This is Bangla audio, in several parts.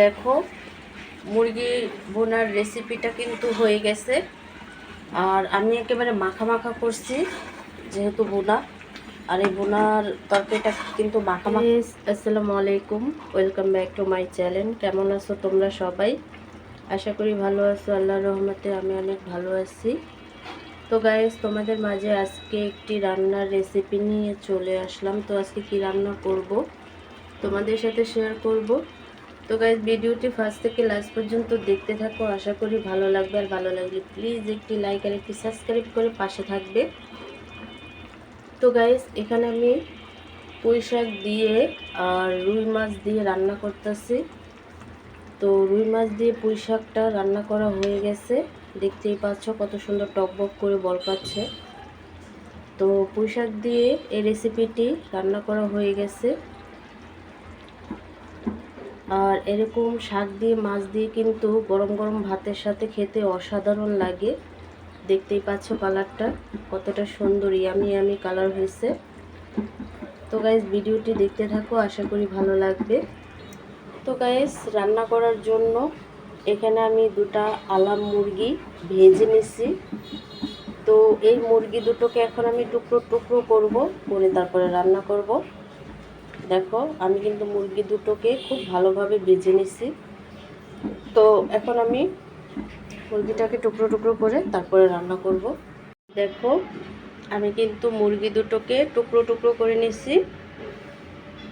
দেখো, মুরগি বোনার রেসিপিটা কিন্তু হয়ে গেছে। আর আমি একেবারে মাখা মাখা করছি, যেহেতু বোনা আর এই বোনার তরকারিটা কিন্তু মাখা মাখা আসসালামু আলাইকুম। Welcome back to my channel কেমন আছো তোমরা সবাই? আশা করি ভালো আছো। আল্লাহর রহমতে আমি অনেক ভালো আছি। তো গাইস তোমাদের মাঝে আজকে একটি রান্নার রেসিপি নিয়ে চলে আসলাম। তো আজকে কি রান্না করব? তোমাদের সাথে শেয়ার করব। তো গাইজ ভিডিওটি ফার্স্ট থেকে লাস্ট পর্যন্ত দেখতে থাকো। আশা করি ভালো লাগবে আর ভালো লাগলে প্লিজ একটি লাইক আর একটি সাবস্ক্রাইব করে পাশে থাকবে। তো গাইজ এখানে আমি পুঁই শাক দিয়ে আর রুই মাছ দিয়ে রান্না করতেছি। তো রুই মাছ দিয়ে পুঁই শাকটা রান্না করা হয়ে গেছে। দেখতেই পাচ্ছ কত সুন্দর টকবক করে বলকাচ্ছে তো পুঁই শাক দিয়ে এই রেসিপিটি রান্না করা হয়ে গেছে। আর এরকম শাক দিয়ে, মাছ দিয়ে কিন্তু গরম গরম ভাতের সাথে খেতে অসাধারণ লাগে। দেখতেই পাচ্ছ কালারটা, কতটা সুন্দর ইয়ামি ইয়ামি কালার হয়েছে। তো গাইজ ভিডিওটি দেখতে থাকো, আশা করি ভালো লাগবে। তো গাইজ রান্না করার জন্য এখানে আমি দুটা আলাম মুরগি ভেজে নিছি। তো এই মুরগি দুটোকে এখন আমি টুকরো টুকরো করব, করে তারপরে রান্না করব। দেখো, আমি কিন্তু মুরগি দুটোকে খুব ভালোভাবে বেজে নিছি। তো এখন আমি মুরগিটাকে টুকরো টুকরো করে তারপরে রান্না করব। দেখো, আমি কিন্তু মুরগি দুটোকে টুকরো টুকরো করে নিছি।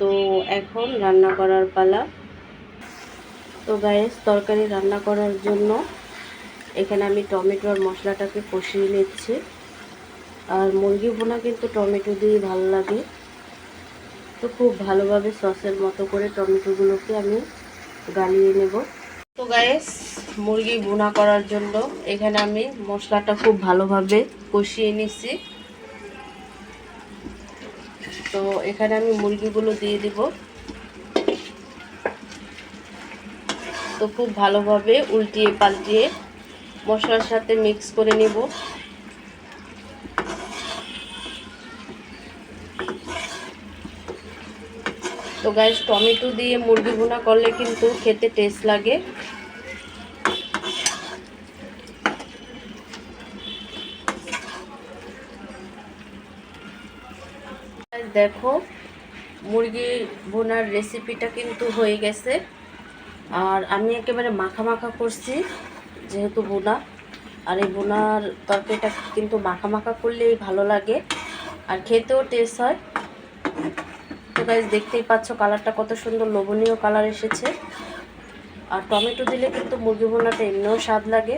তো এখন রান্না করার পালা। তো গায়েস তরকারি রান্না করার জন্য এখানে আমি টমেটো আর মশলাটাকে কষিয়ে নিচ্ছি। আর মুরগি ভুনা কিন্তু টমেটো দিয়ে ভালো লাগে। তো খুব ভালোভাবে সসের মতো করে টমেটোগুলোকে আমি গালিয়ে নেব। তো গায়েস মুরগি ভুনা করার জন্য এখানে আমি মশলাটা খুব ভালোভাবে কষিয়ে নিচ্ছি। তো এখানে আমি মুরগিগুলো দিয়ে দিব। তো খুব ভালোভাবে উল্টিয়ে পাল্টিয়ে মশলার সাথে মিক্স করে নেব। তো গাইস টমেটো দিয়ে মুরগি ভুনা করলে কিন্তু খেতে টেস্ট লাগে। দেখো, মুরগি ভুনার রেসিপিটা কিন্তু হয়ে গেছে। আর আমি একেবারে মাখা মাখা করছি, যেহেতু বোনা আর এই বোনার তরকারিটা কিন্তু মাখা মাখা করলেই ভালো লাগে। আর খেতেও টেস্ট হয়। তো গাইজ দেখতেই পাচ্ছ কালারটা কত সুন্দর লোভনীয় কালার এসেছে। আর টমেটো দিলে কিন্তু মুরগি বোনাটা এমনিও স্বাদ লাগে।